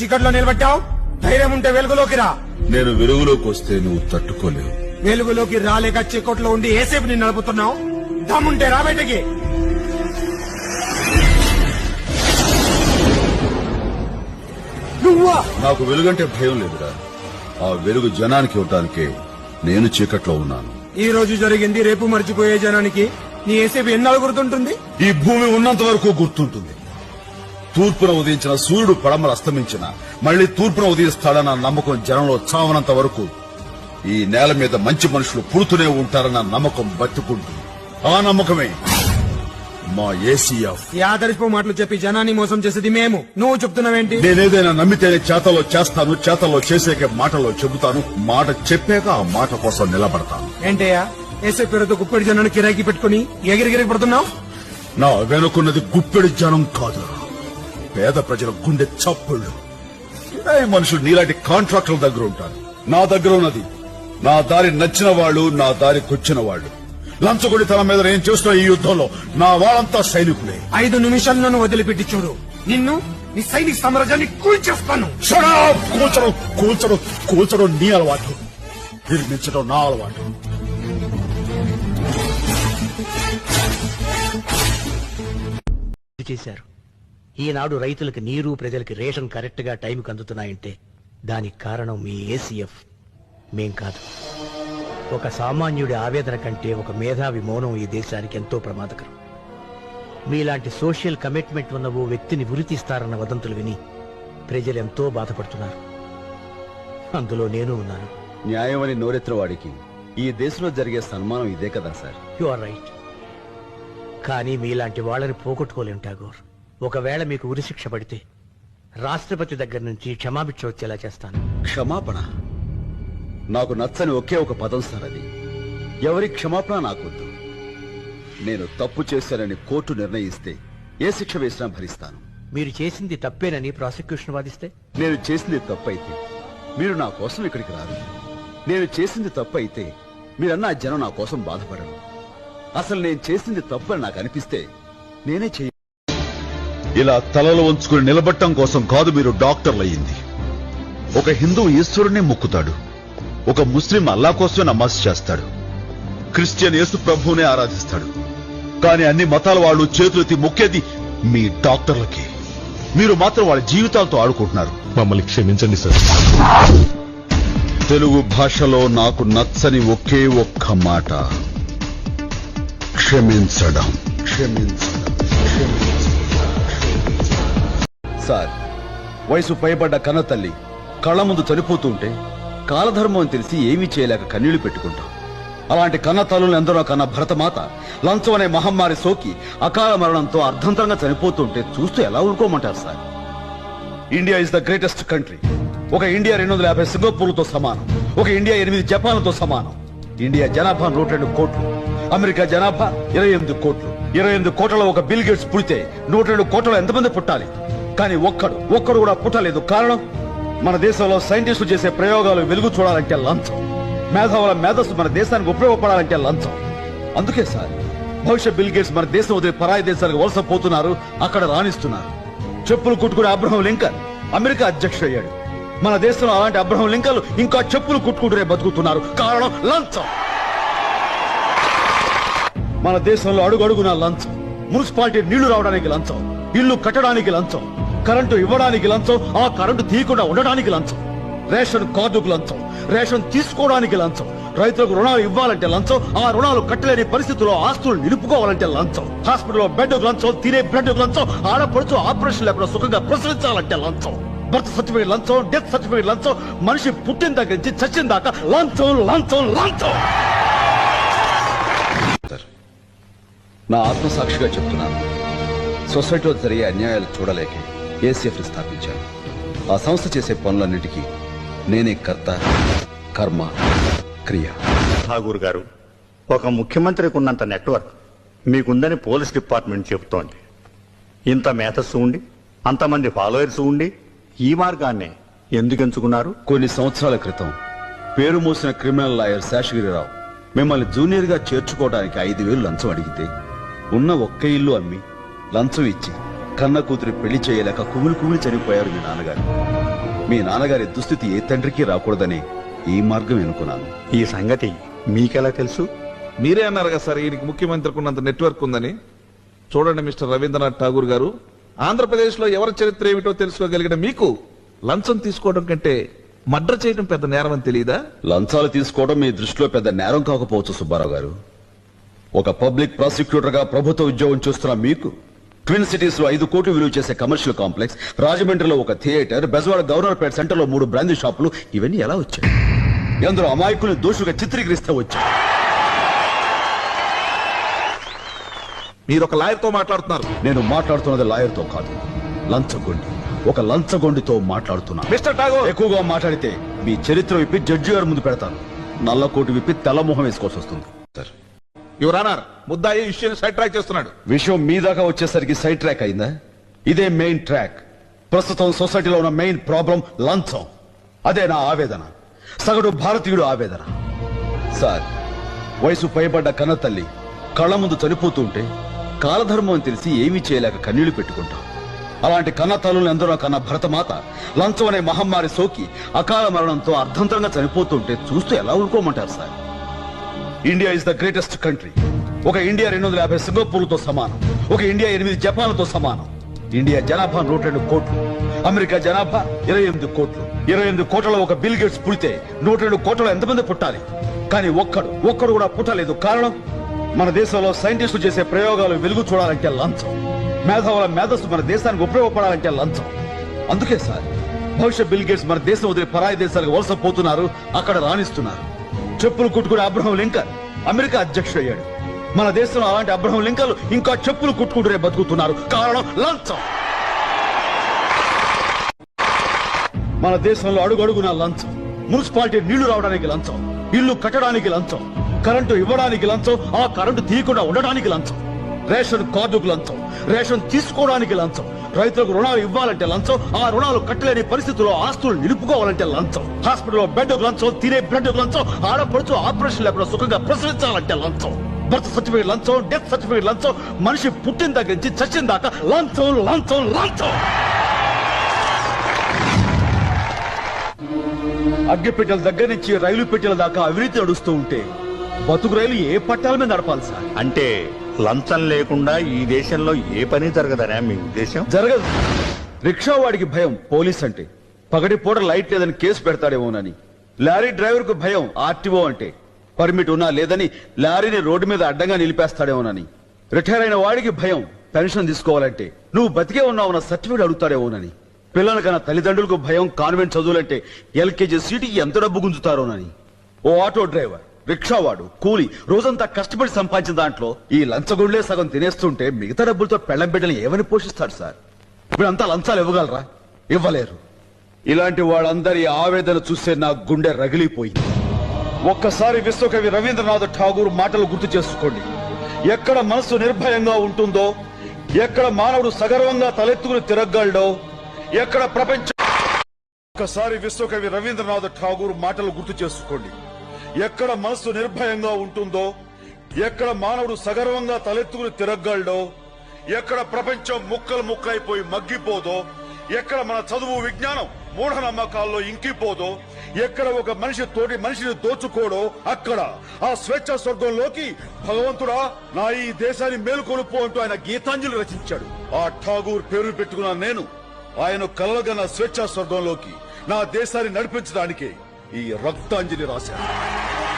చీకట్లో నిలబెట్టావు ధైర్యం ఉంటే వెలుగులోకి రా. నేను వెలుగులోకి వస్తే నువ్వు తట్టుకోలేవు. వెలుగులోకి రాలేక చీకట్లో ఉండి ఏసేపు నిన్ను నడుపుతున్నావు? దమ్ముంటే రా బయటకి. నువ్వా? నాకు వెలుగంటే భయం లేదురా. ఆ వెలుగు జనానికి ఇవ్వటానికే నేను చీకట్లో ఉన్నాను. ఈ రోజు జరిగింది రేపు మర్చిపోయే జనానికి. నీ ఏసేపు ఎన్నాళ్ళు గుర్తుంటుంది? ఈ భూమి ఉన్నంత వరకు గుర్తుంటుంది. తూర్పున ఉదయించిన సూర్యుడు పడమర అస్తమించిన మళ్ళీ తూర్పున ఉదయిస్తాడన్న నమ్మకం జనంలో చావనంత వరకు ఈ నేల మీద మంచి మనుషులు పుడుతూనే ఉంటారన్న నమ్మకం బతుకుంటుంది ఆ నమ్మకమే మా ఏసీఎఫ్. ఈ ఆదర్శపు మాటలు చెప్పి జనాన్ని మోసం చేసేది మేము. నువ్వు చెప్తున్నావేంటి? నేనేదైనా నమ్మితేనే చేతల్లో చేస్తాను చేతల్లో చేసేకే మాటల్లో చెబుతాను మాట చెప్పాక ఆ మాట కోసం నిలబడతాను. ఏంటయ్యా? ఏసే పేరుతో గుప్పెడి జనాన్ని కిరాకి పెట్టుకుని ఎగిరిగిరి పడుతున్నావు? నా వెనుకున్నది గుప్పెడి జనం కాదు. పేద ప్రజల గుండె చప్పుళ్ళు. మనుషులు నీలాంటి కాంట్రాక్టుల దగ్గర ఉంటారు. నా దగ్గర ఉన్నది. నా దారి నచ్చిన వాళ్ళు నా దారికొచ్చిన వాళ్ళు. లంచగొడి తన మీద నేను చేస్తున్న ఈ యుద్ధంలో నా వాళ్ళంతా సైనికులే. ఐదు నిమిషాలు నన్ను వదిలిపెట్టి చూడు. నిన్ను నీ సైనిక సామ్రాజ్యాన్ని కూల్చేస్తాను! కూల్చడం కూల్చడం కూల్చడం నీ అలవాటు. నిర్మించడం నా అలవాటు. చేశారు. ఈనాడు రైతులకు నీరు ప్రజలకి రేషన్ కరెక్ట్గా టైంకి అందుతున్నాయంటే దానికి కారణం మీ ఏసీఎఫ్ మేం కాదు. ఒక సామాన్యుడి ఆవేదన కంటే ఒక మేధావి మౌనం ఈ దేశానికి ఎంతో ప్రమాదకరం. మీలాంటి సోషల్ కమిట్మెంట్ ఉన్న ఓ వ్యక్తిని ఉరితీస్తారన్న వదంతులు విని ప్రజలు ఎంతో బాధపడుతున్నారు. అందులో నేను ఉన్నాను. న్యాయం అని నోరెత్తిన వాడికి ఈ దేశంలో జరిగే సన్మానం ఇదే కదా సార్. You are right. కానీ మీలాంటి వాళ్ళని పోగొట్టుకోలేం ఠాగూర్ ఒకవేళ మీకు ఉరిశిక్ష పడితే రాష్ట్రపతి దగ్గర నుంచి క్షమాభిక్ష వచ్చేలా చేస్తాను. క్షమాపణ? నాకు నచ్చని ఒకే ఒక పదం సార్ అది. ఎవరి క్షమాపణ నాకొద్దు. నేను తప్పు చేశానని కోర్టు నిర్ణయిస్తే ఏ శిక్ష వేసినా భరిస్తాను. మీరు చేసింది తప్పేనని ప్రాసిక్యూషన్ వాదిస్తే? నేను చేసింది తప్పు అయితే మీరు నా కోసం ఇక్కడికి రారు. నేను చేసింది తప్పు అయితే మీరన్నా జనం నా కోసం బాధపడరు. అసలు నేను చేసింది తప్పు అని నాకు అనిపిస్తే నేనే చెయ్య ఇలా తలలు వంచుకుని నిలబట్టం కోసం కాదు మీరు డాక్టర్లు అయ్యింది ఒక హిందూ ఈశ్వరుణ్ణి మొక్కుతాడు. ఒక ముస్లిం అల్లా కోసమే నమాజ్ చేస్తాడు. క్రిస్టియన్ యేసు ప్రభువునే ఆరాధిస్తాడు. కానీ అన్ని మతాల వాళ్ళు చేతులెత్తి మొక్కేది మీ డాక్టర్లకి. మీరు మాత్రం వాళ్ళ జీవితాలతో ఆడుకుంటున్నారు. మమ్మల్ని క్షమించండి సార్. తెలుగు భాషలో నాకు నచ్చని ఒకే ఒక్క మాట. క్షమించడం. క్షమించడం సార్. వయసు పైబడ్డ కన్న తల్లి కళ్ళ ముందు చనిపోతుంటే కాలధర్మం అని తెలిసి ఏమీ చేయలేక కన్నీళ్ళు పెట్టుకుంటాం. అలాంటి కన్న తల్లులు ఎందరో కన్న భరతమాత లంచం అనే మహమ్మారి సోకి అకాల మరణంతో అర్ధంతరంగా చనిపోతుంటే చూస్తూ ఎలా ఊరుకోమంటారు sir? India is the greatest country. ఒక ఇండియా రెండు వందల యాభై సింగపూర్తో సమానం. ఒక ఇండియా ఎనిమిది జపాన్లతో సమానం. ఇండియా జనాభా నూట రెండు కోట్లు. అమెరికా జనాభా ఇరవై ఎనిమిది కోట్లు. ఇరవై ఎనిమిది కోట్ల ఒక బిల్ గేట్స్ పుడితే నూట రెండు కోట్లలో ఎంతమంది పుట్టాలి? కానీ ఒక్కడు ఒక్కడు కూడా పుట్టలేదు. కారణం? మన దేశంలో సైంటిస్టులు చేసే ప్రయోగాలు వెలుగు చూడాలంటే లంచం. మేధావుల మేధస్సు మన దేశానికి ఉపయోగపడాలంటే లంచం. అందుకే సార్ భవిష్యత్ బిల్ గేట్స్ మన దేశం వదిలి పరాయి దేశాలకు వలస పోతున్నారు అక్కడ రాణిస్తున్నారు. చెప్పులు కుట్టుకునే అబ్రహం లింకన్ అమెరికా అధ్యక్షుడు అయ్యాడు. మన దేశంలో అలాంటి అబ్రహం లింకన్లు ఇంకా చెప్పులు కుట్టుకుంటూనే బతుకుతున్నారు. కారణం? లంచం. మన దేశంలో అడుగు అడుగున లంచం. మున్సిపాలిటీ నీళ్ళు రావడానికి లంచం. ఇల్లు కట్టడానికి లంచం. కరెంటు ఇవ్వడానికి లంచం ఆ కరెంటు తీయకుండా ఉండడానికి లంచం. రేషన్ కార్డుకు లంచం రేషన్ తీసుకోవడానికి లంచం. రైతులకు రుణాలు ఇవ్వాలంటే లంచం ఆ రుణాలు కట్టలేని పరిస్థితుల్లో ఆస్తులు నిలుపుకోవాలంటే లంచం. హాస్పిటల్లో బెడ్ లంచం తినే బ్లడ్ లంచం ఆడపడుచు ఆపరేషన్ లేకుండా సుఖంగా ప్రసరించాలంటే లంచం. బర్త్ సర్టిఫికేట్ లంచం డెత్ సర్టిఫికేట్ లంచం మనిషి పుట్టిన దగ్గర నుంచి చచ్చిన దాకా లంచం లంచం లంచం. నా ఆత్మసాక్షిగా చెప్తున్నాను. సొసైటీలో జరిగే అన్యాయాలు చూడలేక. ఏసీఎఫ్ స్థాపించాను. ఆ సంస్థ చేసే పనులన్నిటికీ నేనే కర్త కర్మ క్రియ. ఠాగూర్ గారు ఒక ముఖ్యమంత్రికి ఉన్నంత నెట్వర్క్ మీకుందని పోలీస్ డిపార్ట్మెంట్ చెబుతోంది. ఇంత మేధస్సు ఉండి అంతమంది ఫాలోయర్స్ ఉండి ఈ మార్గాన్నే ఎందుకు ఎంచుకున్నారు కొన్ని సంవత్సరాల క్రితం పేరు మోసిన క్రిమినల్ లాయర్ శేషగిరిరావు మిమ్మల్ని జూనియర్గా చేర్చుకోవడానికి ఐదు వేలు లంచం అడిగితే ఉన్న ఒక్క ఇల్లు అమ్మి లంచం ఇచ్చి కన్న కూతురి పెళ్ళి చేయలేక కుమిలి కుమిలి చనిపోయారు మీ నాన్నగారు. మీ నాన్నగారి దుస్థితి ఏ తండ్రికి రాకూడదని ఈ మార్గం ఎన్నుకున్నాను ఈ సంగతి మీకెలా తెలుసు? మీరే అన్నారు కదా సార్ ఈయనకి ముఖ్యమంత్రికి ఉన్నంత నెట్వర్క్ ఉందని. చూడండి మిస్టర్ రవీంద్రనాథ్ ఠాగూర్ గారు ఆంధ్రప్రదేశ్లో ఎవరి చరిత్ర ఏమిటో తెలుసుకోగలిగిన మీకు లంచం తీసుకోవడం కంటే మర్డర్ చేయడం పెద్ద నేరం అని తెలియదా? లంచాలు తీసుకోవడం మీ దృష్టిలో పెద్ద నేరం కాకపోవచ్చు సుబ్బారావు గారు. ఒక పబ్లిక్ ప్రాసిక్యూటర్గా ప్రభుత్వ ఉద్యోగం చూస్తున్న మీకు ట్విన్ సిటీస్లో ఐదు కోట్లు విలువ చేసే కమర్షియల్ కాంప్లెక్స్ రాజమండ్రిలో ఒక థియేటర్ బెజవాడ గవర్నర్ పేట సెంటర్లో మూడు బ్రాందీ షాపులు ఇవన్నీ ఎలా వచ్చాయి? ఎందరో అమాయకుల్ని దోషులుగా చిత్రీకరిస్తే వచ్చాయి. మీరు ఒక లాయర్తో మాట్లాడుతున్నారు. నేను మాట్లాడుతున్నది లాయర్తో కాదు లంచగొండి. ఒక లంచగొండితో మాట్లాడుతున్నా. మిస్టర్ ఠాగూర్ ఎక్కువగా మాట్లాడితే మీ చరిత్ర విప్పి జడ్జి గారి ముందు పెడతాను నల్ల కోటు విప్పి తెల్లమొహం వేసుకోవాల్సి వస్తుంది. సార్ యువర్ ఆనర్ ముద్దాయి ఇష్యూని సైడ్ ట్రాక్ చేస్తున్నాడు. విషయం మీ దాకా వచ్చేసరికి సైడ్ ట్రాక్ అయిందా? ఇదే మెయిన్ ట్రాక్ ప్రస్తుతం సొసైటీలో ఉన్న మెయిన్ ప్రాబ్లం లంచం. అదే నా ఆవేదన. సగటు భారతీయుడు ఆవేదన. సార్ వయసు పైబడ్డ కన్న తల్లి కళ్ళ ముందు చనిపోతుంటే కాలధర్మం అని తెలిసి ఏమీ చేయలేక కన్నీళ్ళు పెట్టుకుంటాం. అలాంటి కన్న తల్లులు ఎందరో కన్న భరతమాత లంచం అనే మహమ్మారి సోకి అకాల మరణంతో అర్ధంతరంగా చనిపోతుంటే చూస్తూ ఎలా ఊరుకోమంటారు sir? India is the greatest country ఒక ఇండియా రెండు వందల యాభై సింగపూర్తో సమానం. ఒక ఇండియా ఎనిమిది జపాన్లతో సమానం. ఇండియా జనాభా నూట రెండు కోట్లు. అమెరికా జనాభా ఇరవై ఎనిమిది కోట్లు. ఇరవై ఎనిమిది కోట్లలో ఒక బిల్ గేట్స్ పుడితే నూట రెండు కోట్లలో ఎంతమంది పుట్టాలి? కానీ ఒక్కడు ఒక్కడు కూడా పుట్టలేదు. కారణం? మన దేశంలో సైంటిస్టులు చేసే ప్రయోగాలు వెలుగు చూడాలంటే లంచం. మేధావుల మేధస్సు మన దేశానికి ఉపయోగపడాలంటే లంచం. అందుకే సార్ భవిష్యత్ బిల్ గేట్స్ మన దేశం వదిలి పరాయి దేశాలకు వలస పోతున్నారు అక్కడ రాణిస్తున్నారు. చెప్పులు కుట్టుకునే అబ్రహం లింకన్ అమెరికా అధ్యక్షుడు అయ్యాడు. మన దేశంలో అలాంటి అబ్రహం లింకన్లు ఇంకా చెప్పులు కుట్టుకుంటూనే బతుకుతున్నారు. కారణం లంచం. మన దేశంలో అడుగడుగున లంచం. మున్సిపాలిటీ నీళ్ళు రావడానికి లంచం. ఇల్లు కట్టడానికి లంచం. కరెంటు ఇవ్వడానికి లంచం. ఆ కరెంటు తీయకుండా ఉండడానికి లంచం. రేషన్ కార్డుకు లంచం. రేషన్ తీసుకోవడానికి లంచం. రైతులకు రుణాలు ఇవ్వాలంటే లంచం ఆ రుణాలు కట్టలేని పరిస్థితుల్లో ఆస్తులు నిలుపుకోవాలంటే లంచం. హాస్పిటల్లో బెడ్ లంచం తినే బ్రెడ్ లంచం ఆడపడుచు ఆపరేషన్ లేకుండా సుఖంగా ప్రసవించాలంటే లంచం. బర్త్ సర్టిఫికేట్ లంచం డెత్ సర్టిఫికేట్ లంచం మనిషి పుట్టిన దగ్గర నుంచి చచ్చిన దాకా లంచం లంచం లంచం. అగ్గిపెట్టెల దగ్గర నుంచి రైలు పెట్టెల దాకా అవినీతి నడుస్తూ ఉంటే బతుకు రైలు ఏ పట్టాల మీద నడపాలి సార్? అంటే లంచం లేకుండా ఈ దేశంలో ఏ పని జరగదనే మీ ఉద్దేశం జరగదు. రిక్షా వాడికి భయం పోలీస్ అంటే పగటిపూట లైట్ లేదని కేసు పెడతాడేమోనని. లారీ డ్రైవర్కు భయం ఆర్టీఓ అంటే. పర్మిట్ ఉన్నా లేదని లారీని రోడ్డు మీద అడ్డంగా నిలిపేస్తాడేమోనని. రిటైర్ అయిన వాడికి భయం పెన్షన్ తీసుకోవాలంటే. నువ్వు బతికే ఉన్నావు సర్టిఫికేట్ అడుగుతాడేమోనని. పిల్లల కన్నా తల్లిదండ్రులకు భయం కాన్వెంట్ చదువులంటే ఎల్కేజీ సీటుకి ఎంత డబ్బు గుంజుతారోనని. ఓ ఆటో డ్రైవర్. రిక్షావాడు కూలి రోజంతా కష్టపడి సంపాదించిన దాంట్లో ఈ లంచగొండ్లే సగం తినేస్తుంటే మిగతా డబ్బులతో పెళ్ళం బిడ్డలు ఏమని పోషిస్తాడు సార్? ఇప్పుడంతా లంచాలు ఇవ్వగలరా? ఇవ్వలేరు. ఇలాంటి వాళ్ళందరి ఆవేదన చూస్తే నా గుండె రగిలిపోయింది. ఒక్కసారి విశ్వకవి రవీంద్రనాథ్ ఠాగూర్ మాటలు గుర్తు చేసుకోండి. ఎక్కడ మనసు నిర్భయంగా ఉంటుందో ఎక్కడ మానవుడు సగర్వంగా తలెత్తుకుని తిరగలడో ఎక్కడ ప్రపంచ ఒక్కసారి విశ్వకవి రవీంద్రనాథ్ ఠాగూర్ మాటలు గుర్తు చేసుకోండి. ఎక్కడ మనసు నిర్భయంగా ఉంటుందో ఎక్కడ మానవుడు సగర్వంగా తలెత్తుకుని తిరగలడో ఎక్కడ ప్రపంచం ముక్కలు ముక్కలైపోయి మగ్గిపోదో ఎక్కడ మన చదువు విజ్ఞానం మూఢనమ్మకాల్లో ఇంకిపోదో ఎక్కడ ఒక మనిషి తోటి మనిషిని దోచుకోడో అక్కడ ఆ స్వేచ్ఛ స్వర్గంలోకి భగవంతుడా నా ఈ దేశాన్ని మేలుకొలుపు అంటూ ఆయన గీతాంజలి రచించాడు. ఆ ఠాగూర్ పేరు పెట్టుకున్న నేను. ఆయన కలగన్న స్వేచ్ఛ స్వర్గంలోకి నా దేశాన్ని నడిపించడానికే. ఈ రక్తాంజలి రాశారు.